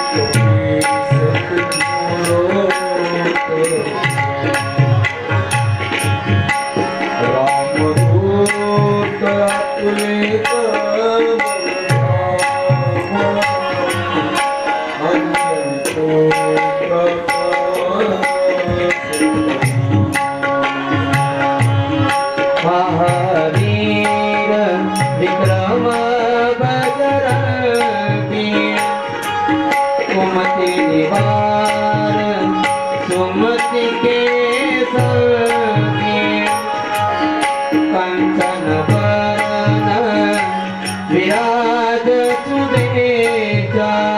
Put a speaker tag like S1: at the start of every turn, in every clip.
S1: Thank you. Raja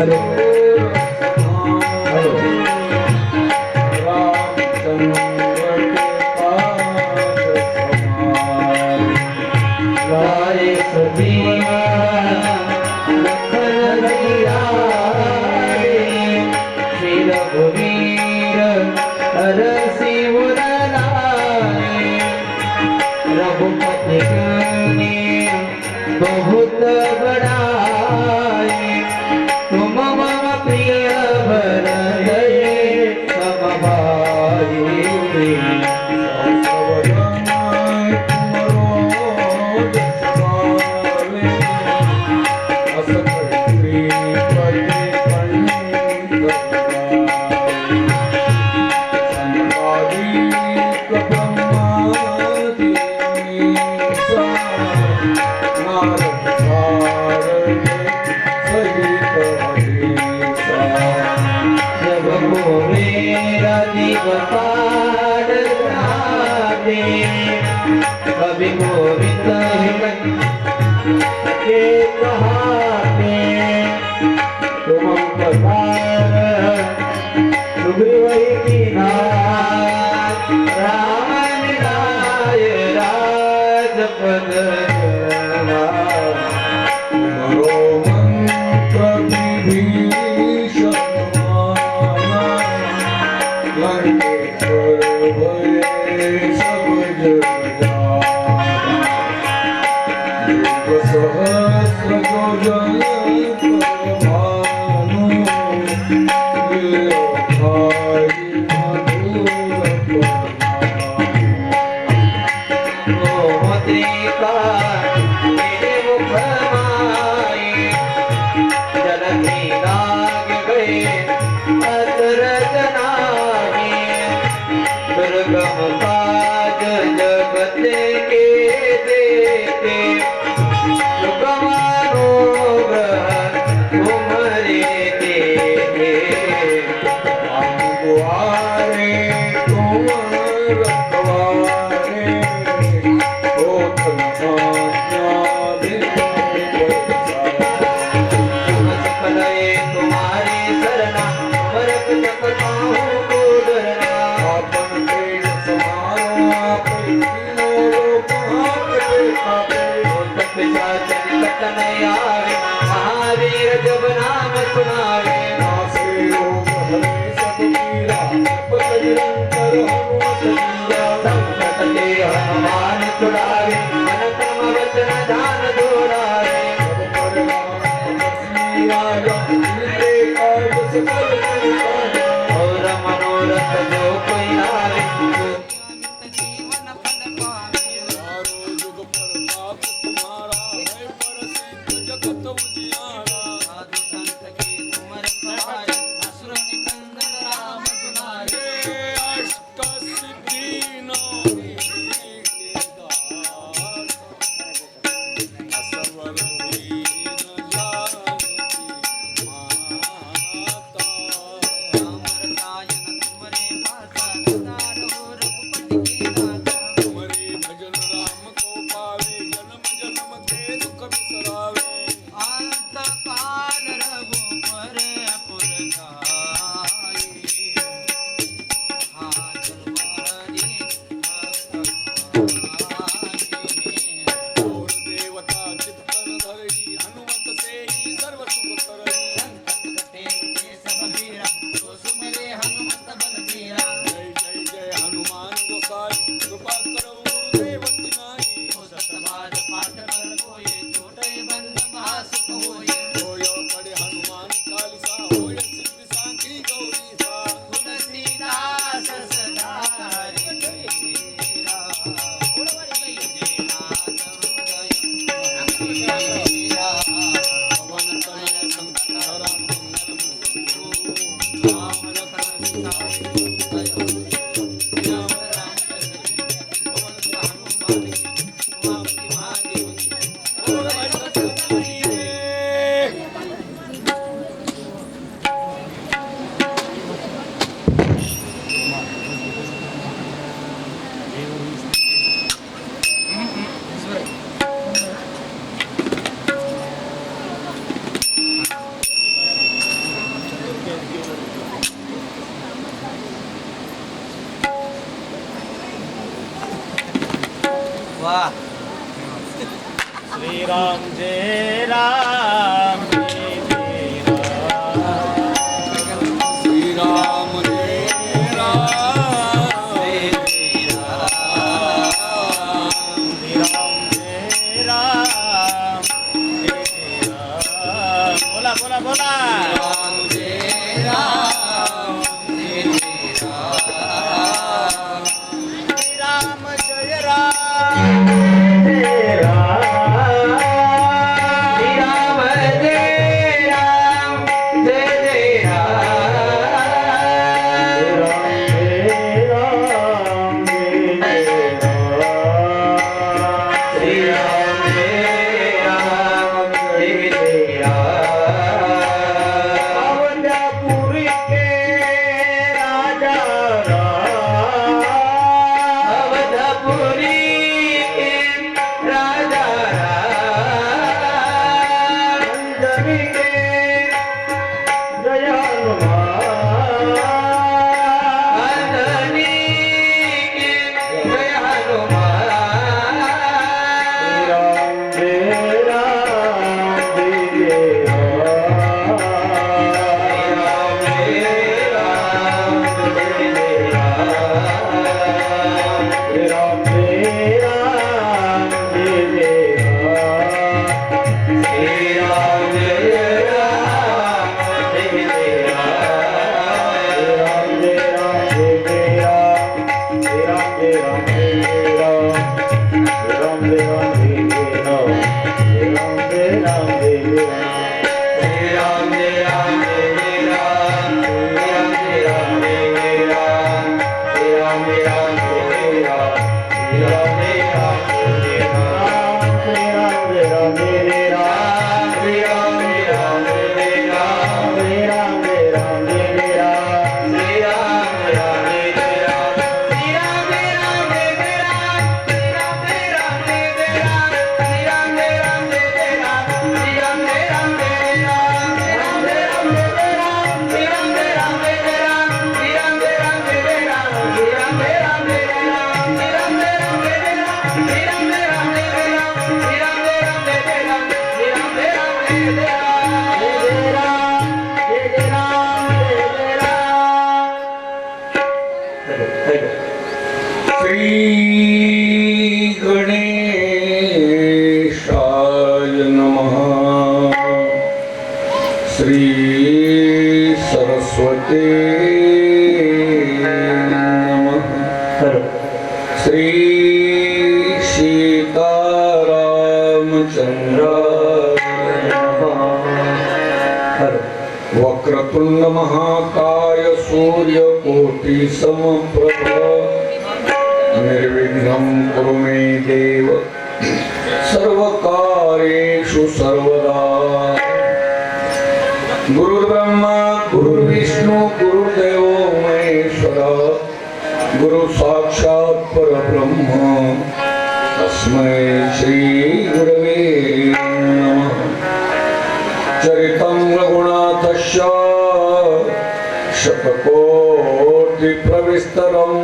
S1: হরে
S2: वाह
S3: श्री राम जय राम सरस्वती
S1: श्री सीतारामचन्द्र वक्रतुण्डमहाकाय सूर्यकोटिसमप्रभ निर्विघ्नं कुरु मे देव चरितं रघुनाथस्य शतकोटिप्रविस्तरम्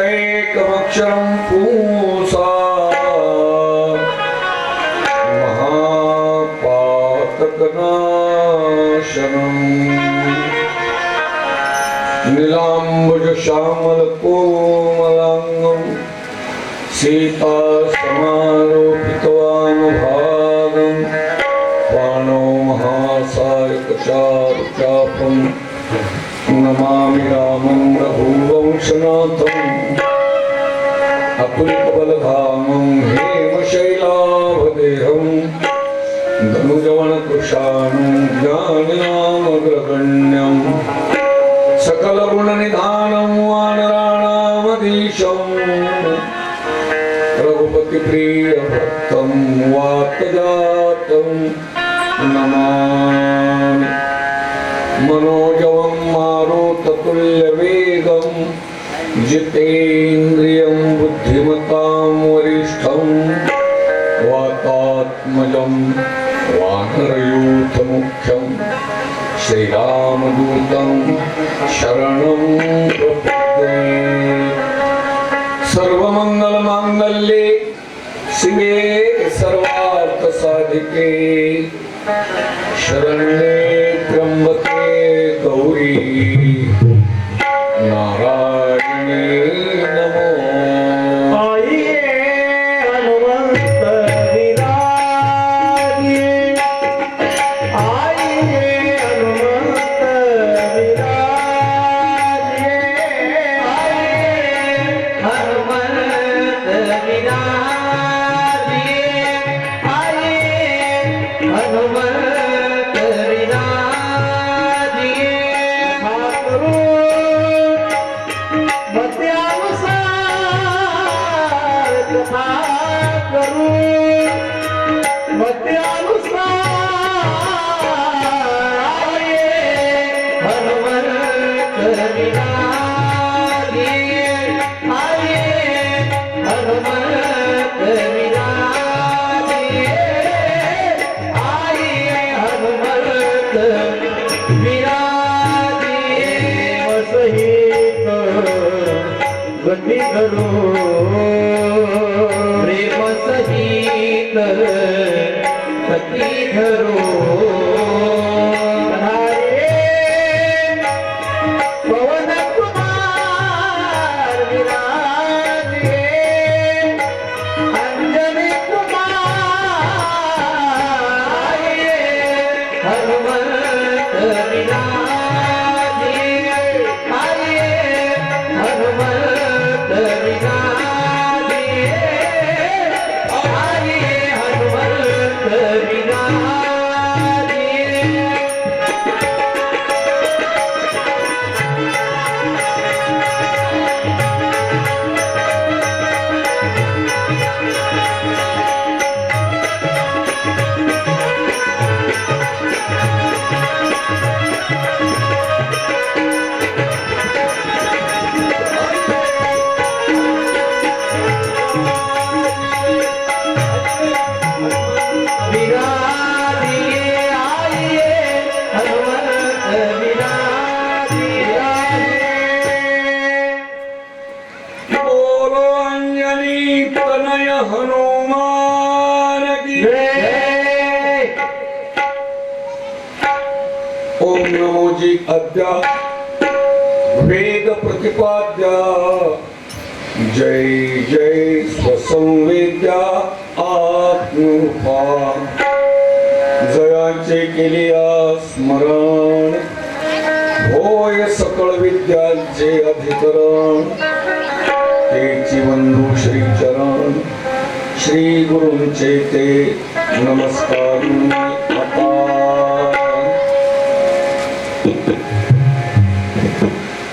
S1: एकैकमक्षरं पूसा महापातकनाशनम् नीलाम्बुजश्यामलकोमलाङ्गम् सीता समा धनुजवनकृशाणं ज्ञानिनामग्रगण्यम् सकलगुणनिधानं वानराणामधीशम् रघुपतिप्रियभक्तं वातजातं नमामि। मनोजवं मारुततुल्यवेगं जितेन्द्रियं बुद्धिमतां वरिष्ठं वातात्मजं वानरयूथमुख्यं श्रीरामदूतं शरणं प्रपद्ये सर्वमङ्गलमाङ्गल्ये शिवे सर्वार्थसाधिके शरण्ये
S2: धरो
S1: प्रतिपाद्या। वेद प्रतिपाद्या जय जय स्वसंवेद्या आत्मरूपा जयाचे केलिया स्मरण। होय सकळ विद्यांचे अधिकरण। ते बंधू श्री चरण। श्री गुरुंचे ते नमस्कार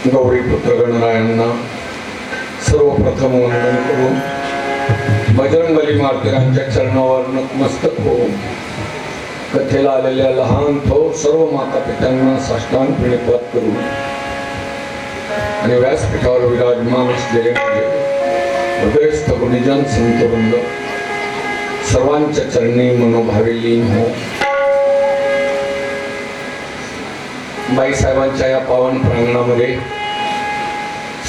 S1: गौरी पुत्र गणरायांना सर्वप्रथम वंदन करून बजरंगली मार्तिकांच्या चरणावर नतमस्तक होऊन कथेला आलेल्या लहान थोर सर्व माता पित्यांना साष्टांग प्रणिपात करून आणि व्यासपीठावर विराजमान असलेले माझे हृदयस्थ गुणिजन संतवृंद सर्वांच्या चरणी मनोभावे लीन हो. बाईसाहेबांच्या या पावन प्रांगणामध्ये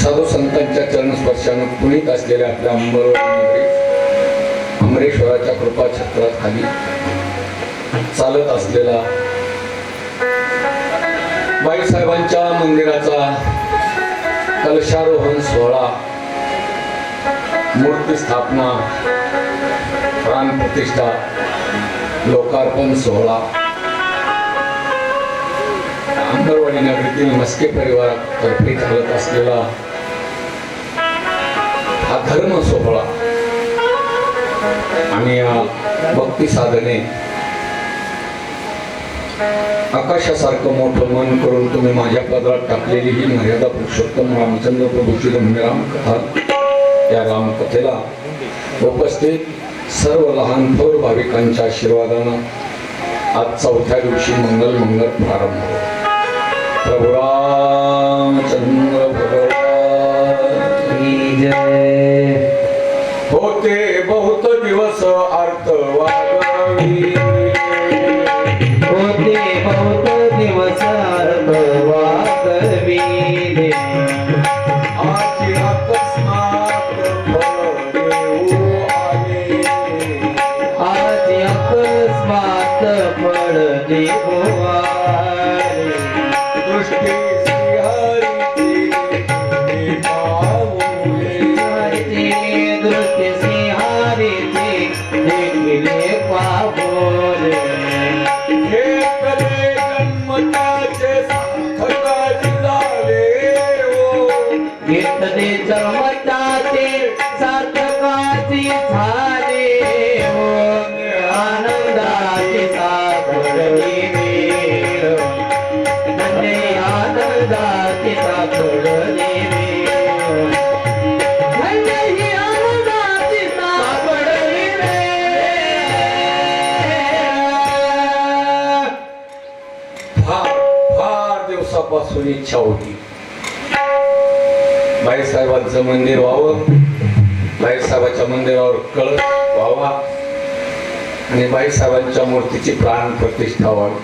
S1: साधू संतांच्या चरणस्पर्शानं पुणित असलेल्या आपल्या अंबरवाडीमध्ये अमरेश्वराच्या कृपा छत्राखाली चालत असलेला बाईसाहेबांच्या मंदिराचा कलशारोहण सोहळा मूर्ती स्थापना प्राण प्रतिष्ठा लोकार्पण सोहळा. अंबरवाडी नगरीतील मस्के परिवारातर्फे चालत असलेला हा धर्म सोहळा. आणि या भक्ती साधने आकाशासारखं मोठं मन करून तुम्ही माझ्या पदरात टाकलेली ही मर्यादा पुरुषोत्तम रामचंद्र प्रभूची गंभीर रामकथा या रामकथेला उपस्थित सर्व लहान थोर भाविकांच्या आशीर्वादानं आज चौथ्या दिवशी मंगल मंगल प्रारंभ प्रभुरा फळ
S2: देवाले
S1: तेव्हापासून इच्छा होती. बाईसाहेबांचं मंदिर व्हावं. बाईसाहेबाच्या मंदिरावर कळस व्हावा. आणि बाईसाहेबांच्या मूर्तीची प्राण प्रतिष्ठा व्हावी.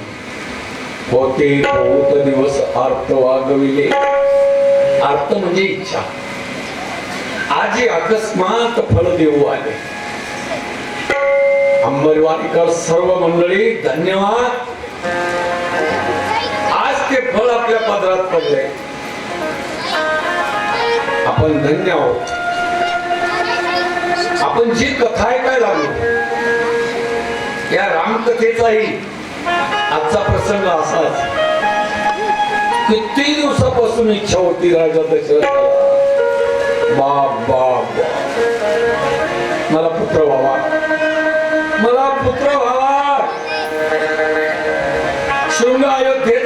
S1: होते बहुत दिवस अर्थ वागविले. अर्थ म्हणजे इच्छा. आजी अकस्मात फल देऊ आले. अंबरवाडीकर सर्व मंडळी धन्यवाद. फळ आपल्या पदरात पडले. आपण धन्य आहोत. आपण जी कथा ऐकायला लागलो या रामकथेचाही आजचा प्रसंग असाच. किती दिवसापासून इच्छा होती राजा दशरथ? बाप बाप बाप. मला पुत्र व्हावा. मला पुत्र व्हावा. शृंग अयोध्येत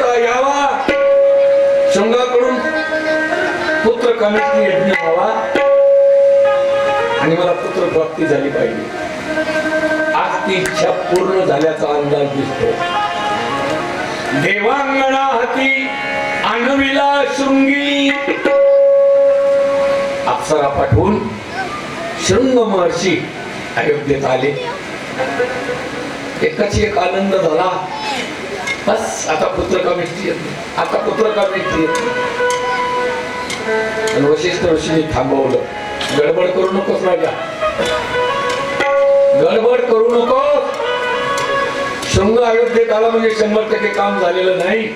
S1: कमिटी यज्ञ व्हावा. आणि मला पुत्र प्राप्ती झाली पाहिजे. आज ती इच्छा पूर्ण झाल्याचा अंदाज दिसतो. देवांगणा हाती आणविला शृंगी. अप्सरा पाठवून शृंग महर्षी अयोध्येत आले. एकाची एक आनंद झाला. बस आता पुत्र कमिटी आता पुत्र कमिटी आणि वशिष्ठ ऋषीने थांबवलं. गडबड करू नकोस राजा. गडबड करू नकोस. शृंग अयोध्येत आला म्हणजे शंभर टक्के काम झालेलं नाही.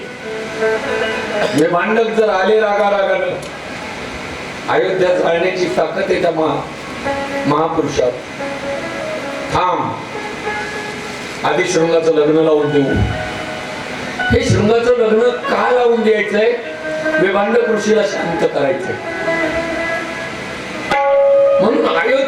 S1: हे मांडक जर आले रागा रागानं अयोध्यात राहण्याची ताकद आहे त्या महा महापुरुषात. थांब. आधी शृंगाचं लग्न लावून देऊ. हे शृंगाचं लग्न का लावून द्यायचंय? बेभांड कृषीला शांत करायचे म्हणून आयो